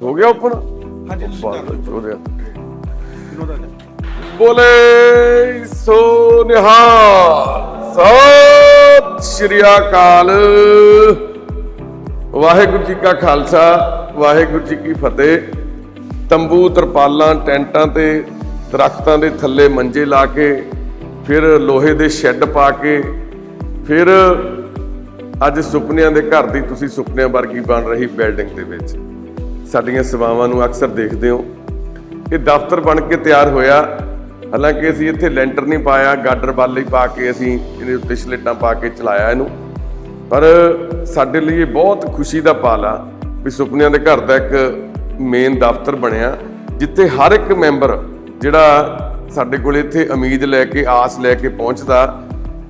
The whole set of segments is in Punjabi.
ਹੋ ਗਿਆ ਓਪਨ ਹਾਂਜੀ ਤੁਸੀਂ ਕਰ ਲਓ ਉਹਦੇ ਵਿਨੋਦ ਆ ਜਾ ਬੋਲੇ ਸੋ ਨਿਹਾਲ ਸਤਿ ਸ਼੍ਰੀ ਅਕਾਲ। ਵਾਹਿਗੁਰੂ ਜੀ ਕਾ ਖਾਲਸਾ ਵਾਹਿਗੁਰੂ ਜੀ ਕੀ ਫਤਿਹ। ਤੰਬੂ ਤਰਪਾਲਾਂ ਟੈਂਟਾਂ ਤੇ ਦਰਖਤਾਂ ਦੇ ਥੱਲੇ ਮੰਜੇ ਲਾ ਕੇ ਫਿਰ ਲੋਹੇ ਦੇ ਸ਼ੈੱਡ ਪਾ ਕੇ ਫਿਰ ਅੱਜ ਸੁਪਨਿਆਂ ਦੇ ਘਰ ਦੀ ਤੁਸੀਂ ਸੁਪਨਿਆਂ ਵਰਗੀ ਬਣ ਰਹੀ ਬਿਲਡਿੰਗ ਦੇ ਵਿੱਚ। ਸਾਡੀਆਂ ਸੇਵਾਵਾਂ ਨੂੰ ਅਕਸਰ ਦੇਖਦੇ ਹੋ। ਇਹ ਦਫ਼ਤਰ ਬਣ ਕੇ ਤਿਆਰ ਹੋਇਆ। ਹਾਲਾਂਕਿ ਅਸੀਂ ਇੱਥੇ ਲੈਂਟਰ ਨਹੀਂ ਪਾਇਆ, ਗਾਡਰ ਵਾਲੇ ਪਾ ਕੇ ਅਸੀਂ ਇਹਦੇ ਉੱਤੇ ਸਲੇਟਾਂ ਪਾ ਕੇ ਚਲਾਇਆ ਇਹਨੂੰ। ਪਰ ਸਾਡੇ ਲਈ ਇਹ ਬਹੁਤ ਖੁਸ਼ੀ ਦਾ ਪਲ ਆ ਵੀ ਸੁਪਨਿਆਂ ਦੇ ਘਰ ਦਾ ਇੱਕ ਮੇਨ ਦਫ਼ਤਰ ਬਣਿਆ, ਜਿੱਥੇ ਹਰ ਇੱਕ ਮੈਂਬਰ ਜਿਹੜਾ ਸਾਡੇ ਕੋਲ ਇੱਥੇ ਉਮੀਦ ਲੈ ਕੇ, ਆਸ ਲੈ ਕੇ ਪਹੁੰਚਦਾ।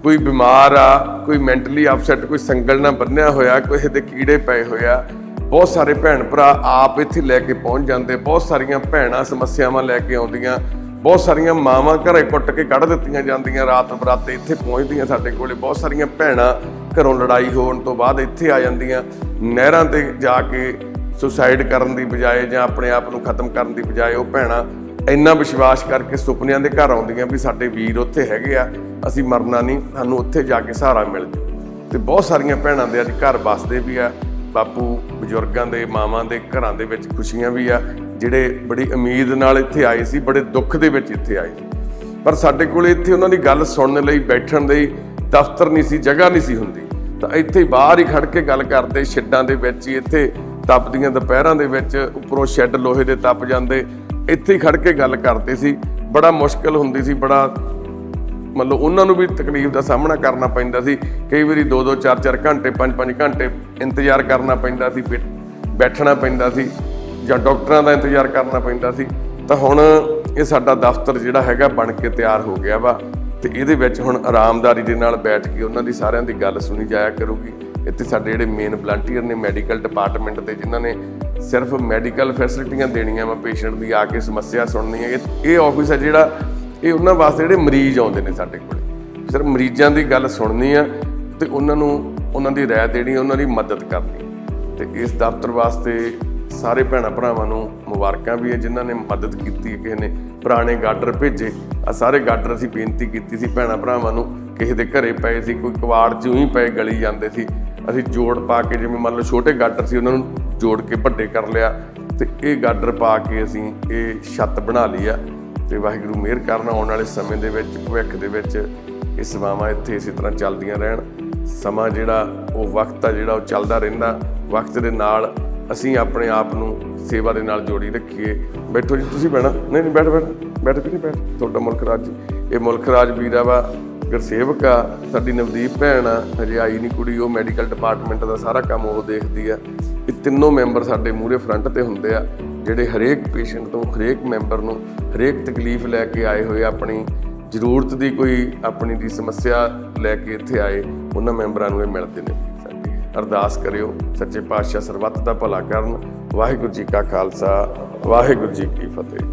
ਕੋਈ ਬਿਮਾਰ ਆ, ਕੋਈ ਮੈਂਟਲੀ ਅਪਸੈਟ ਕੋਈ ਸੰਗਲ ਨਾਲ ਬੰਨਿਆ ਹੋਇਆ, ਕੋਈ ਦੇ ਕੀੜੇ ਪਏ ਹੋਇਆ ਬਹੁਤ ਸਾਰੇ ਭੈਣ ਭਰਾ ਆਪ ਇੱਥੇ ਲੈ ਕੇ ਪਹੁੰਚ ਜਾਂਦੇ, ਬਹੁਤ ਸਾਰੀਆਂ ਭੈਣਾਂ ਸਮੱਸਿਆਵਾਂ ਲੈ ਕੇ ਆਉਂਦੀਆਂ, ਬਹੁਤ ਸਾਰੀਆਂ ਮਾਵਾਂ ਘਰੇ ਕੁੱਟ ਕੇ ਕੱਢ ਦਿੱਤੀਆਂ ਜਾਂਦੀਆਂ, ਰਾਤ ਬਰਾਤੇ ਇੱਥੇ ਪਹੁੰਚਦੀਆਂ ਸਾਡੇ ਕੋਲੇ, ਬਹੁਤ ਸਾਰੀਆਂ ਭੈਣਾਂ ਘਰੋਂ ਲੜਾਈ ਹੋਣ ਤੋਂ ਬਾਅਦ ਇੱਥੇ ਆ ਜਾਂਦੀਆਂ, ਨਹਿਰਾਂ ਤੇ ਜਾ ਕੇ ਸੁਸਾਈਡ ਕਰਨ ਦੀ ਬਜਾਏ ਜਾਂ ਆਪਣੇ ਆਪ ਨੂੰ ਖਤਮ ਕਰਨ ਦੀ ਬਜਾਏ ਉਹ ਭੈਣਾਂ ਇੰਨਾ ਵਿਸ਼ਵਾਸ ਕਰਕੇ ਸੁਪਨਿਆਂ ਦੇ ਘਰ ਆਉਂਦੀਆਂ ਵੀ ਸਾਡੇ ਵੀਰ ਉੱਥੇ ਹੈਗੇ ਆ, ਅਸੀਂ ਮਰਨਾ ਨਹੀਂ, ਸਾਨੂੰ ਉੱਥੇ ਜਾ ਕੇ ਸਹਾਰਾ ਮਿਲ ਜੂ ਤੇ ਬਹੁਤ ਸਾਰੀਆਂ ਭੈਣਾਂ ਦੇ ਅੱਜ ਘਰ ਵਸਦੇ ਵੀ ਆ। ਬਾਪੂ ਬਜ਼ੁਰਗਾਂ ਦੇ, ਮਾਵਾਂ ਦੇ, ਘਰਾਂ ਦੇ ਵਿੱਚ ਖੁਸ਼ੀਆਂ ਵੀ ਆ, ਜਿਹੜੇ ਬੜੀ ਉਮੀਦ ਨਾਲ ਇੱਥੇ ਆਏ ਸੀ, ਬੜੇ ਦੁੱਖ ਦੇ ਵਿੱਚ ਇੱਥੇ ਆਏ ਪਰ ਸਾਡੇ ਕੋਲ ਇੱਥੇ ਉਹਨਾਂ ਦੀ ਗੱਲ ਸੁਣਨ ਲਈ, ਬੈਠਣ ਲਈ ਦਫ਼ਤਰ ਨਹੀਂ ਸੀ, ਜਗ੍ਹਾ ਨਹੀਂ ਸੀ ਹੁੰਦੀ। ਤਾਂ ਇੱਥੇ ਬਾਹਰ ਹੀ ਖੜ ਕੇ ਗੱਲ ਕਰਦੇ, ਸ਼ੈੱਡਾਂ ਦੇ ਵਿੱਚ ਹੀ ਇੱਥੇ ਤਪਦੀਆਂ ਦੁਪਹਿਰਾਂ ਦੇ ਵਿੱਚ, ਉੱਪਰੋਂ ਸ਼ੈੱਡ ਲੋਹੇ ਦੇ ਤਪ ਜਾਂਦੇ, ਇੱਥੇ ਹੀ ਖੜ ਕੇ ਗੱਲ ਕਰਦੇ ਸੀ। ਬੜਾ ਮੁਸ਼ਕਲ ਹੁੰਦੀ ਸੀ, ਬੜਾ ਮਤਲਬ ਉਹਨਾਂ ਨੂੰ ਵੀ ਤਕਲੀਫ ਦਾ ਸਾਹਮਣਾ ਕਰਨਾ ਪੈਂਦਾ ਸੀ। ਕਈ ਵਾਰੀ 2-2 4-4 ਘੰਟੇ 5-5 ਘੰਟੇ ਇੰਤਜ਼ਾਰ ਕਰਨਾ ਪੈਂਦਾ ਸੀ ਬੈ- ਬੈਠਣਾ ਪੈਂਦਾ ਸੀ ਜਾਂ ਡਾਕਟਰਾਂ ਦਾ ਇੰਤਜ਼ਾਰ ਕਰਨਾ ਪੈਂਦਾ ਸੀ। ਤਾਂ ਹੁਣ ਇਹ ਸਾਡਾ ਦਫ਼ਤਰ ਜਿਹੜਾ ਹੈਗਾ ਬਣ ਕੇ ਤਿਆਰ ਹੋ ਗਿਆ ਵਾ ਤੇ ਇਹਦੇ ਵਿੱਚ ਹੁਣ ਆਰਾਮਦਾਰੀ ਦੇ ਨਾਲ ਬੈਠ ਕੇ ਉਹਨਾਂ ਦੀ ਸਾਰਿਆਂ ਦੀ ਗੱਲ ਸੁਣੀ ਜਾਇਆ ਕਰੂਗੀ। ਇੱਥੇ ਸਾਡੇ ਜਿਹੜੇ ਮੇਨ ਵਲੰਟੀਅਰ ਨੇ ਮੈਡੀਕਲ ਡਿਪਾਰਟਮੈਂਟ ਦੇ ਜਿਨ੍ਹਾਂ ਨੇ ਸਿਰਫ ਮੈਡੀਕਲ ਫੈਸਿਲਿਟੀਆਂ ਦੇਣੀਆਂ ਵਾ ਪੇਸ਼ੈਂਟ ਦੀ ਆ ਕੇ ਸਮੱਸਿਆ ਸੁਣਨੀ ਹੈ। ਇਹ ਆਫਿਸ ਹੈ ਜਿਹੜਾ ਇਹ ਉਹਨਾਂ ਵਾਸਤੇ ਜਿਹੜੇ ਮਰੀਜ਼ ਆਉਂਦੇ ਨੇ ਸਾਡੇ ਕੋਲ। ਸਿਰਫ ਮਰੀਜ਼ਾਂ ਦੀ ਗੱਲ ਸੁਣਨੀ ਆ ਤੇ ਉਹਨਾਂ ਨੂੰ ਉਹਨਾਂ ਦੀ ਰਾਏ ਦੇਣੀ, ਉਹਨਾਂ ਦੀ ਮਦਦ ਕਰਨੀ। ਤੇ ਇਸ ਦਫ਼ਤਰ ਵਾਸਤੇ ਸਾਰੇ ਭੈਣਾਂ ਭਰਾਵਾਂ ਨੂੰ ਮੁਬਾਰਕਾਂ ਵੀ ਹੈ ਜਿਨ੍ਹਾਂ ਨੇ ਮਦਦ ਕੀਤੀ, ਕਿਸੇ ਨੇ ਪੁਰਾਣੇ ਗਾਡਰ ਭੇਜੇ। ਆ ਸਾਰੇ ਗਾਡਰ ਅਸੀਂ ਬੇਨਤੀ ਕੀਤੀ ਸੀ ਭੈਣਾਂ ਭਰਾਵਾਂ ਨੂੰ, ਕਿਸੇ ਦੇ ਘਰੇ ਪਏ ਸੀ, ਕੋਈ ਕਵਾੜ 'ਚ ਹੀ ਪਏ ਗਲੀ ਜਾਂਦੇ ਸੀ। ਅਸੀਂ ਜੋੜ ਪਾ ਕੇ, ਜਿਵੇਂ ਮੰਨ ਲਓ ਛੋਟੇ ਗਾਡਰ ਸੀ, ਉਹਨਾਂ ਨੂੰ ਜੋੜ ਕੇ ਵੱਡੇ ਕਰ ਲਿਆ। ਤੇ ਇਹ ਗਾਡਰ ਪਾ ਕੇ ਅਸੀਂ ਇਹ ਛੱਤ ਬਣਾ ਲਈ ਆ। ਤੇ ਵਾਹਿਗੁਰੂ ਮਿਹਰ ਕਰਨ ਆਉਣ ਵਾਲੇ ਸਮੇਂ ਦੇ ਵਿੱਚ, ਭਵਿੱਖ ਦੇ ਵਿੱਚ ਇਹ ਸੇਵਾਵਾਂ ਇੱਥੇ ਇਸੇ ਤਰ੍ਹਾਂ ਚੱਲਦੀਆਂ ਰਹਿਣ। ਸਮਾਂ ਜਿਹੜਾ, ਉਹ ਵਕਤ ਆ ਜਿਹੜਾ ਉਹ ਚੱਲਦਾ ਰਹਿੰਦਾ। ਵਕਤ ਦੇ ਨਾਲ ਅਸੀਂ ਆਪਣੇ ਆਪ ਨੂੰ ਸੇਵਾ ਦੇ ਨਾਲ ਜੋੜੀ ਰੱਖੀਏ। ਬੈਠੋ ਜੀ, ਤੁਸੀਂ ਬਹਿਣਾ? ਨਹੀਂ ਨਹੀਂ, ਬੈਠ ਬੈਠ ਬੈਠ ਵੀ ਨਹੀਂ, ਬੈਠ। ਤੁਹਾਡਾ ਮੁਲਕ ਰਾਜ। ਜੀ ਇਹ ਮੁਲਕ ਰਾਜ ਵੀਰਾ ਵਾ ਗੁਰਸੇਵਕ ਆ, ਸਾਡੀ ਨਵਦੀਪ ਭੈਣ ਆ, ਹਜੇ ਆਈ ਨਹੀਂ ਕੁੜੀ, ਉਹ ਮੈਡੀਕਲ ਡਿਪਾਰਟਮੈਂਟ ਦਾ ਸਾਰਾ ਕੰਮ ਉਹ ਦੇਖਦੀ ਆ। ਇਹ ਤਿੰਨੋਂ ਮੈਂਬਰ ਸਾਡੇ ਮੂਹਰੇ ਫਰੰਟ ਤੇ ਹੁੰਦੇ ਆ। ਜਿਹੜੇ ਹਰੇਕ ਪੇਸ਼ੈਂਟ ਤੋਂ, ਹਰੇਕ ਮੈਂਬਰ ਨੂੰ ਹਰੇਕ ਤਕਲੀਫ ਲੈ ਕੇ ਆਏ ਹੋਏ ਆਪਣੀ ਜ਼ਰੂਰਤ ਦੀ ਕੋਈ ਆਪਣੀ ਦੀ ਸਮੱਸਿਆ ਲੈ ਕੇ ਇੱਥੇ ਆਏ, ਉਹਨਾਂ ਮੈਂਬਰਾਂ ਨੂੰ ਇਹ ਮਿਲਦੇ ਨੇ। ਸਾਡੀ ਅਰਦਾਸ ਕਰਿਓ, ਸੱਚੇ ਪਾਤਸ਼ਾਹ ਸਰਬੱਤ ਦਾ ਭਲਾ ਕਰਨ। ਵਾਹਿਗੁਰੂ ਜੀ ਕਾ ਖਾਲਸਾ, ਵਾਹਿਗੁਰੂ ਜੀ ਕੀ ਫਤਿਹ।